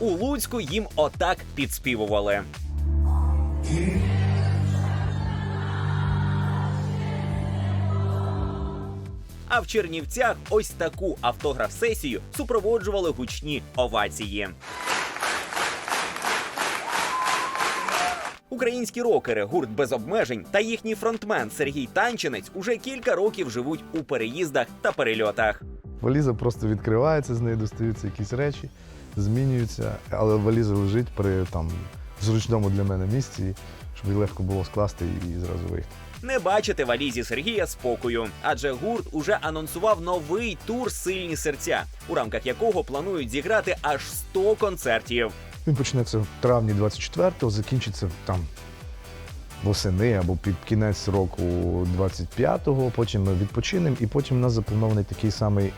У Луцьку їм отак підспівували. А в Чернівцях ось таку автограф-сесію супроводжували гучні овації. Українські рокери, гурт без обмежень та їхній фронтмен Сергій Танчинець уже кілька років живуть у переїздах та перельотах. Валіза просто відкривається, з неї достаються якісь речі, змінюються, але валіза лежить при там зручному для мене місці, щоб її легко було скласти і зразу виїхати. Не бачите валізі Сергія спокою, адже гурт уже анонсував новий тур Сильні серця, у рамках якого планують зіграти аж 100 концертів. Він почнеться в травні 24-го, закінчиться там восени або під кінець року 25-го. Потім ми відпочинемо, і потім у нас запланований такий самий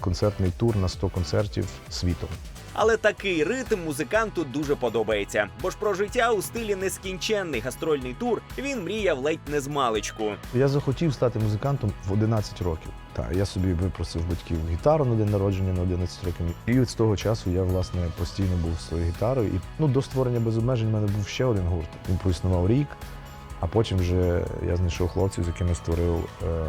концертний тур на 100 концертів світом. Але такий ритм музиканту дуже подобається, бо ж про життя у стилі нескінченний гастрольний тур він мріяв ледь не з маличку. Я захотів стати музикантом в 11 років. Так, я собі випросив батьків гітару на день народження на 11 років. І з того часу я власне постійно був своєю гітарою. І ну, до створення без обмежень в мене був ще один гурт. Він проіснував рік, а потім вже я знайшов хлопців, з якими створив е,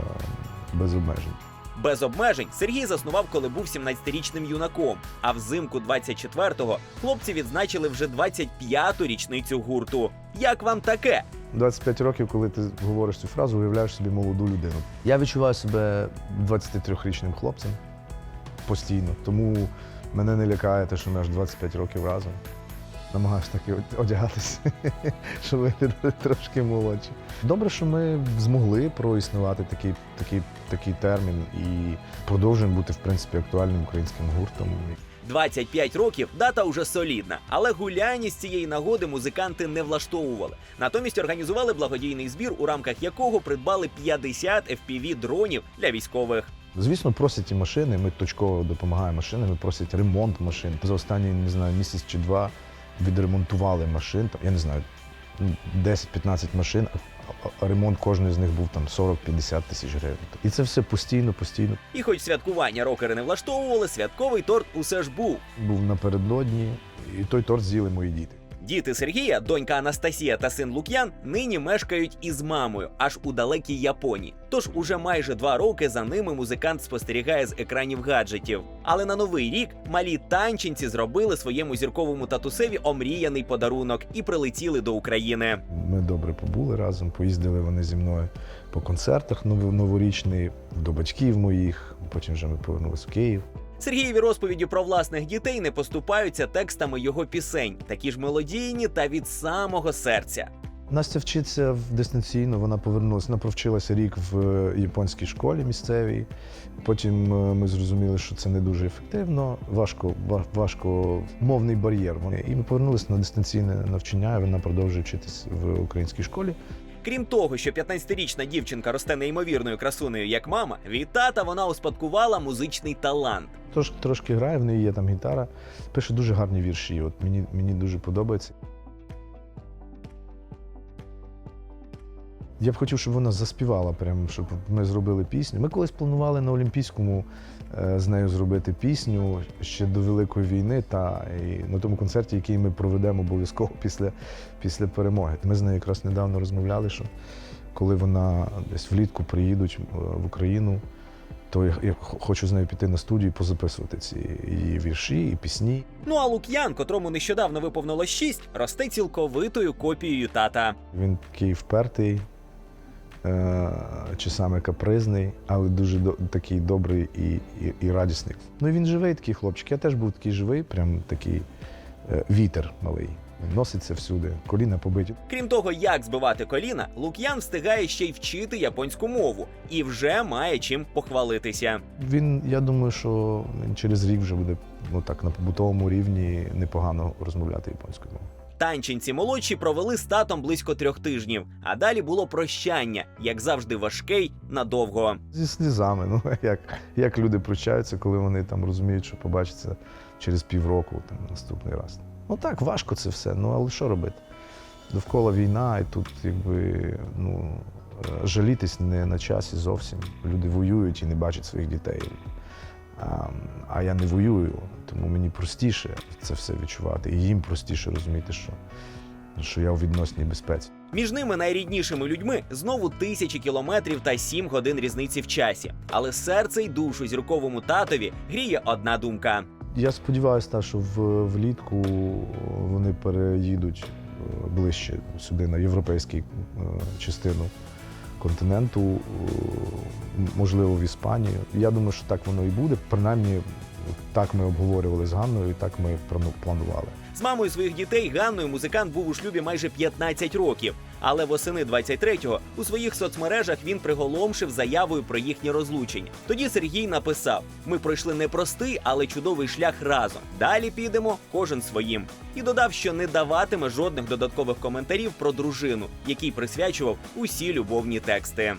без обмежень. Без обмежень Сергій заснував, коли був 17-річним юнаком. А взимку 24-го хлопці відзначили вже 25-ту річницю гурту. Як вам таке? 25 років, коли ти говориш цю фразу, уявляєш собі молоду людину. Я відчуваю себе 23-річним хлопцем постійно, тому мене не лякає те, що аж 25 років разом. Намагаюся так і од- одягатися, щоб виглядати трошки молодші. Добре, що ми змогли проіснувати такий, такий, такий термін і продовжуємо бути в принципі актуальним українським гуртом. 25 років дата уже солідна, але гуляння з цієї нагоди музиканти не влаштовували. Натомість організували благодійний збір, у рамках якого придбали 50 fpv дронів для військових. Звісно, просять і машини. Ми точково допомагаємо машинами, просять ремонт машин. За останні не знаю, місяць чи два відремонтували машин. Там, я не знаю, ну, 10-15 машин. а- а Ремонт кожної з них був там 40-50 тисяч гривень. І це все постійно, постійно. І хоч святкування рокери не влаштовували, святковий торт усе ж був. Був напередодні, і той торт з'їли мої діти. Діти Сергія, донька Анастасія та син Лук'ян нині мешкають із мамою, аж у далекій Японії. Тож уже майже два роки за ними музикант спостерігає з екранів гаджетів. Але на новий рік малі танчинці зробили своєму зірковому татусеві омріяний подарунок і прилетіли до України. Ми добре побули разом, поїздили вони зі мною по концертах нов- новорічний, до батьків моїх. Потім вже ми повернулися в Київ. Сергієві розповіді про власних дітей не поступаються текстами його пісень, такі ж мелодійні та від самого серця. Настя вчиться в- дистанційно, вона повернулася, вона провчилася рік в е, японській школі місцевій. Потім е, ми зрозуміли, що це не дуже ефективно, важко, ва- важко мовний бар'єр. І ми повернулися на дистанційне навчання, вона продовжує вчитись в українській школі. Крім того, що 15-річна дівчинка росте неймовірною красунею, як мама, від тата вона успадкувала музичний талант. Тож трошки грає, в неї є там гітара, пише дуже гарні вірші. От мені, мені дуже подобається. Я б хотів, щоб вона заспівала, прям, щоб ми зробили пісню. Ми колись планували на Олімпійському з нею зробити пісню ще до Великої війни, та і на тому концерті, який ми проведемо обов'язково після, після перемоги. Ми з нею якраз недавно розмовляли, що коли вона десь влітку приїдуть е, в Україну, то я, я хочу з нею піти на студію і позаписувати ці її вірші і пісні. Ну а Лук'ян, котрому нещодавно виповнило 6, росте цілковитою копією тата. Він такий впертий, е, чи саме капризний, але дуже такий добрий і, і, і радісний. Ну і він живий такий хлопчик. Я теж був такий живий, прям такий е, вітер малий. Носиться всюди, коліна побиті. Крім того, як збивати коліна, Лук'ян встигає ще й вчити японську мову і вже має чим похвалитися. Він, я думаю, що він через рік вже буде ну так на побутовому рівні непогано розмовляти японською мовою. Танчинці молодші провели з татом близько трьох тижнів, а далі було прощання, як завжди, важке й надовго. Зі слізами. Ну як, як люди прощаються, коли вони там розуміють, що побачаться через півроку там наступний раз. Ну так, важко це все. Ну але що робити? Довкола війна, і тут якби ну жалітись не на часі зовсім. Люди воюють і не бачать своїх дітей. А, а я не воюю, Тому мені простіше це все відчувати, і їм простіше розуміти, що, що я у відносній безпеці. Між ними найріднішими людьми знову тисячі кілометрів та сім годин різниці в часі. Але серце й душу зірковому татові гріє одна думка. Я сподіваюся, та, що в, влітку вони переїдуть е, ближче сюди, на європейську е, частину континенту, е, можливо, в Іспанію. Я думаю, що так воно і буде. Принаймні, так ми обговорювали з Ганною, і так ми плану- планували. З мамою своїх дітей Ганною музикант був у шлюбі майже 15 років. Але восени 23-го у своїх соцмережах він приголомшив заявою про їхнє розлучення. Тоді Сергій написав: Ми пройшли непростий, але чудовий шлях разом. Далі підемо кожен своїм. І додав, що не даватиме жодних додаткових коментарів про дружину, який присвячував усі любовні тексти.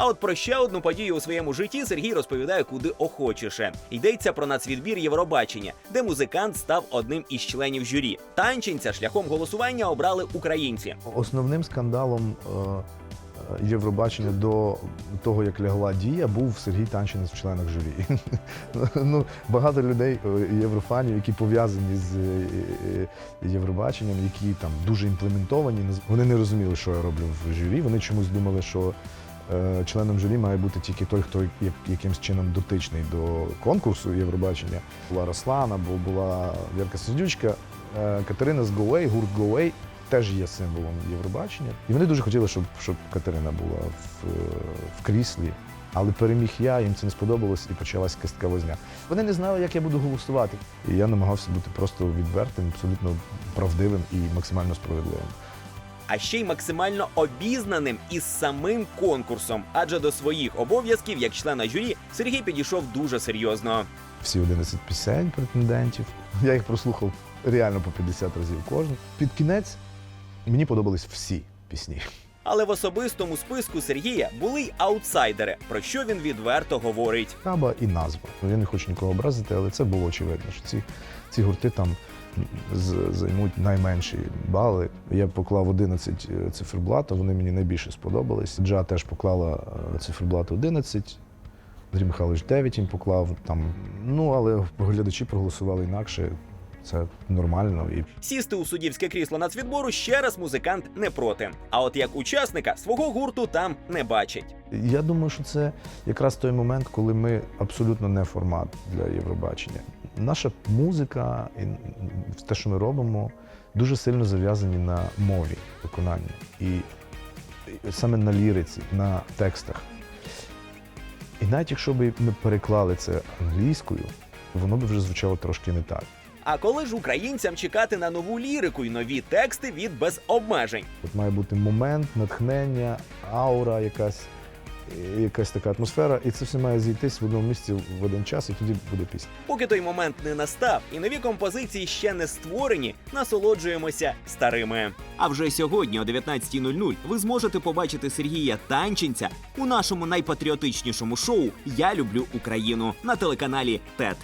А от про ще одну подію у своєму житті Сергій розповідає куди охочіше. Йдеться про нацвідбір Євробачення, де музикант став одним із членів журі. Танченця шляхом голосування обрали українці. Основним скандалом е, е, Євробачення до того, як лягла дія, був Сергій Танчинець в членах журі. ну, багато людей, е, єврофанів, які пов'язані з е, Євробаченням, які там дуже імплементовані, вони не розуміли, що я роблю в журі. Вони чомусь думали, що членом журі має бути тільки той, хто як- якимсь чином дотичний до конкурсу Євробачення. Була Руслана, бо була Вірка Сердючка, е, Катерина з Гоуей, гурт Гоуей теж є символом Євробачення. І вони дуже хотіли, щоб, щоб Катерина була в, е, в кріслі. Але переміг я, їм це не сподобалось і почалась кистка возня. Вони не знали, як я буду голосувати. І я намагався бути просто відвертим, абсолютно правдивим і максимально справедливим. А ще й максимально обізнаним із самим конкурсом. Адже до своїх обов'язків як члена журі Сергій підійшов дуже серйозно. Всі 11 пісень претендентів. Я їх прослухав реально по 50 разів кожен. Під кінець мені подобались всі пісні. Але в особистому списку Сергія були й аутсайдери, про що він відверто говорить. Таба і назва. Ну, Я не хочу нікого образити, але це було очевидно, що ці, ці гурти там займуть найменші бали. Я поклав 11 циферблата, вони мені найбільше сподобались. Джа теж поклала е, циферблат 11. Андрій Михайлович 9 їм поклав там. Ну, але глядачі проголосували інакше. Це нормально. І Сісти у суддівське крісло нацвідбору ще раз музикант не проти. А от як учасника свого гурту там не бачить. Я думаю, що це якраз той момент, коли ми абсолютно не формат для Євробачення. Наша музика і те, що ми робимо, дуже сильно зав'язані на мові виконання. І саме на ліриці, на текстах. І навіть якщо б ми переклали це англійською, воно б вже звучало трошки не так. А коли ж українцям чекати на нову лірику і нові тексти від без обмежень? От має бути момент, натхнення, аура, якась, якась така атмосфера, і це все має зійтись в одному місці в один час, і тоді буде пісня. Поки той момент не настав і нові композиції ще не створені, насолоджуємося старими. А вже сьогодні о 19.00 ви зможете побачити Сергія Танченця у нашому найпатріотичнішому шоу Я люблю Україну на телеканалі ТЕТ.